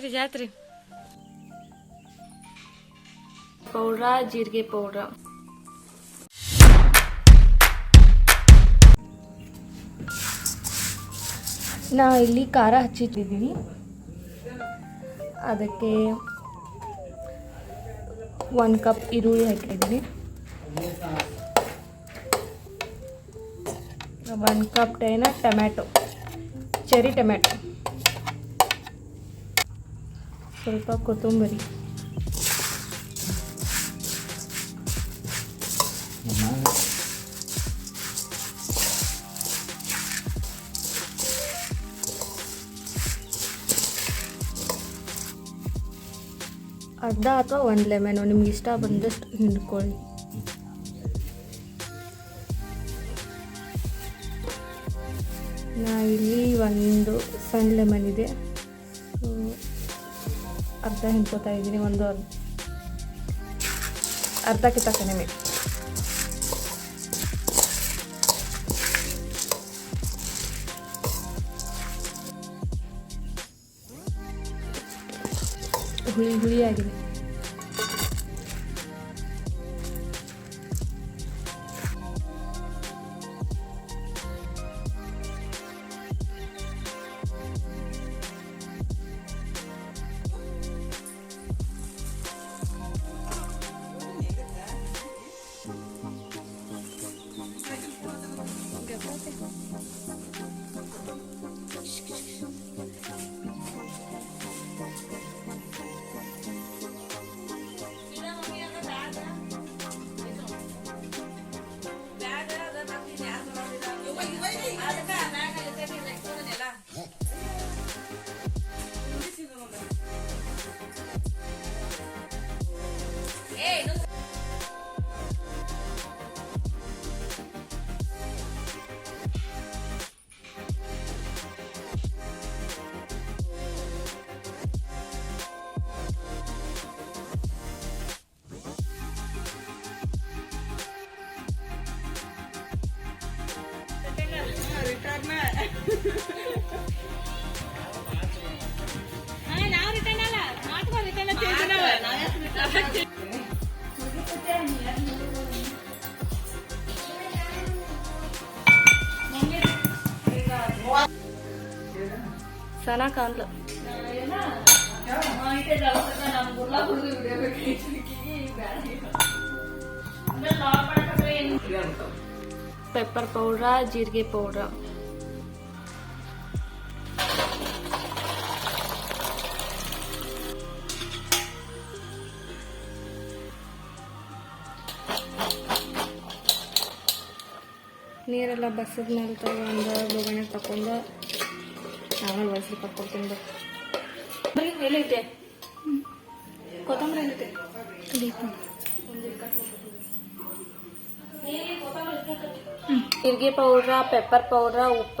ಜಾತ್ರೆ ಜಾತ್ರೆ. ಪೌಡ್ರ ಜೀರಿಗೆ ಪೌಡ್ರ. ನಾ ಇಲ್ಲಿ ಖಾರ ಹಚ್ಚಿಟ್ಟಿದ್ದೀನಿ ಅದಕ್ಕೆ ಒಂದು ಕಪ್ ಈರುಳ್ಳಿ ಹಾಕಿದ್ದೀನಿ ಒಂದು ಕಪ್ ಟೈನ ಟೊಮ್ಯಾಟೊ ಚೆರಿ ಟೊಮ್ಯಾಟೊ. ಸ್ವಲ್ಪ ಕೊತ್ತಂಬರಿ. ಅರ್ಧ ಅಥವಾ ಒಂದು ಲೆಮೆನು ನಿಮ್ಗೆ ಇಷ್ಟ ಬಂದಷ್ಟು ಹಿಂಡ್ಕೊಳ್ಳಿ. ನಾವಿಲ್ಲಿ ಒಂದು ಸಣ್ಣ ಲೆಮನ್ ಇದೆ. ಅರ್ಧ ಹಿಂಡ್ಕೋತಾ ಇದ್ದೀನಿ ಒಂದು ಅರ್ಧ ಅರ್ಧಕ್ಕಿಂತ ಕಡಿಮೆ ಹುಳಿ Şık şık şık. ಹುಳಿ ಆಗಿದೆ ಸನ ಕಾಣ್ಲ ಪೆಪ್ಪರ್ ಪೌಡ್ರ ಜೀರಿಗೆ ಪೌಡ್ರ ನೀರೆಲ್ಲ ಬಸದ ಮೇಲೆ ತಗೊಂಡು ಬೊಗಣೆ ತಕೊಂಡು ಆಮೇಲೆ ಬಸ್ರಿ ಕರ್ಕೊಡ್ತೀನಿ ಬರೀ ಎಲ್ಲೈತೆ ಕೊತ್ತಂಬರಿ ಎಲ್ಲೈತೆ ಜೀರಿಗೆ ಪೌಡ್ರ ಪೆಪ್ಪರ್ ಪೌಡ್ರ ಉಪ್ಪ.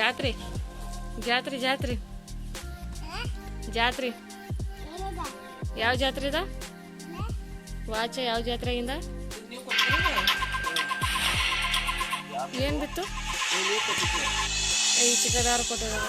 ಜಾತ್ರೆ. ಜಾತ್ರೆ ಜಾತ್ರೆ. ಜಾತ್ರೆ. ಯಾವ ಜಾತ್ರೆ ಇದ ವಾಚ ಯಾವ ಜಾತ್ರೆಯಿಂದ? ಏನ್ ಬಿತ್ತು? ಈ ಚಿಕ್ಕದಾರು ಕೊಟ್ಟಿರೋದು